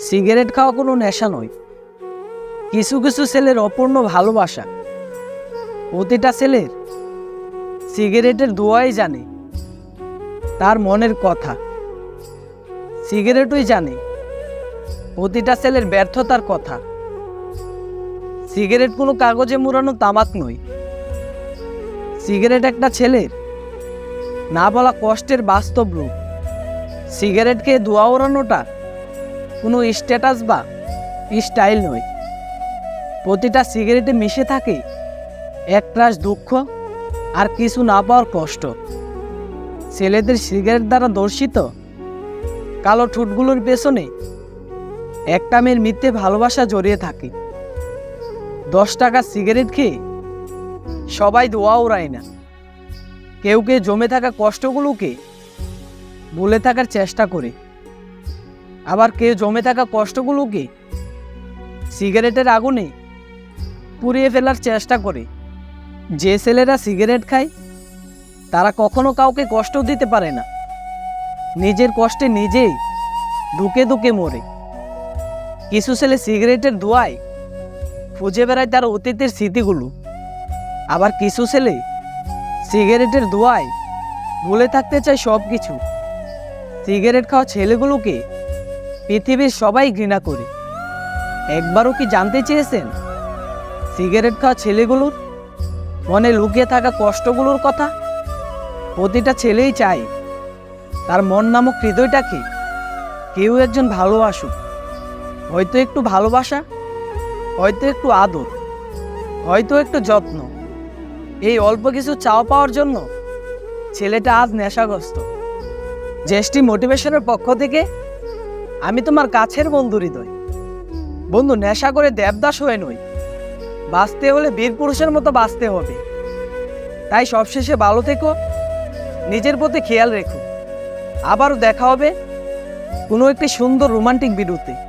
Cigarette খাওয়া কোনো নেশা নয়। কিছু কিছু ছেলের অপূর্ণ ভালোবাসা। প্রতিটা ছেলের সিগারেটের দোয়াই জানে। তার মনের কথা। সিগারেটই জানে। প্রতিটা ছেলের ব্যর্থতার কথা। সিগারেট কোনো কাগজে মুড়ানো তামাক নয়। সিগারেট একটা ছেলের না বলা কষ্টের বাস্তব রূপ। সিগারেট খেয়ে ধোয়া ওড়ানোটা কোনো স্ট্যাটাস বা স্টাইল নয়। প্রতিটা সিগারেটে মিশে থাকে একরাশ দুঃখ আর কিছু না পাওয়ার কষ্ট। ছেলেদের সিগারেট দ্বারা দর্শিত কালো ঠোঁটগুলোর পেছনে একটা মেয়ের মিথ্যে ভালোবাসা জড়িয়ে থাকে। দশ টাকা সিগারেট খেয়ে সবাই দোয়া ওড়ায় না। কেউ কেউ জমে থাকা কষ্টগুলোকে বলে থাকার চেষ্টা করে। আবার কেউ জমে থাকা কষ্টগুলোকে সিগারেটের আগুনে পুড়িয়ে ফেলার চেষ্টা করে। যে ছেলেরা সিগারেট খায়, তারা কখনো কাউকে কষ্ট দিতে পারে না। নিজের কষ্টে নিজেই দুকে দুকে মরে। কিছু ছেলে সিগারেটের ধোঁয়ায় খুঁজে বেড়ায় তার অতীতের স্মৃতিগুলো। আবার কিছু ছেলে সিগারেটের ধোঁয়ায় ভুলে থাকতে চায় সব কিছু সিগারেট খাওয়া ছেলেগুলোকে পৃথিবীর সবাই ঘৃণা করে। একবারও কি জানতে চেয়েছেন? সিগারেট খাওয়া ছেলেগুলোর? মনে লুকিয়ে থাকা কষ্টগুলোর কথা? প্রতিটা ছেলেই চায়, তার মন নামক হৃদয়টাকে কেউ একজন ভালোবাসুক। হয়তো একটু ভালোবাসা, হয়তো একটু আদর, হয়তো একটু যত্ন। এই অল্প কিছু চাওয়া পাওয়ার জন্য ছেলেটা আজ নেশাগ্রস্ত। জ্যেষ্ঠী মোটিভেশনের পক্ষ থেকে আমি তোমার কাছের বন্ধু হৃদয় বন্ধু, নেশা করে দেবদাস হয়ে নই। বাঁচতে হলে বীর পুরুষের মতো বাঁচতে হবে। তাই সবশেষে ভালো থেকো, নিজের প্রতি খেয়াল রেখো। আবারও দেখা হবে কোনো একটি সুন্দর রোমান্টিক ভিডিওতে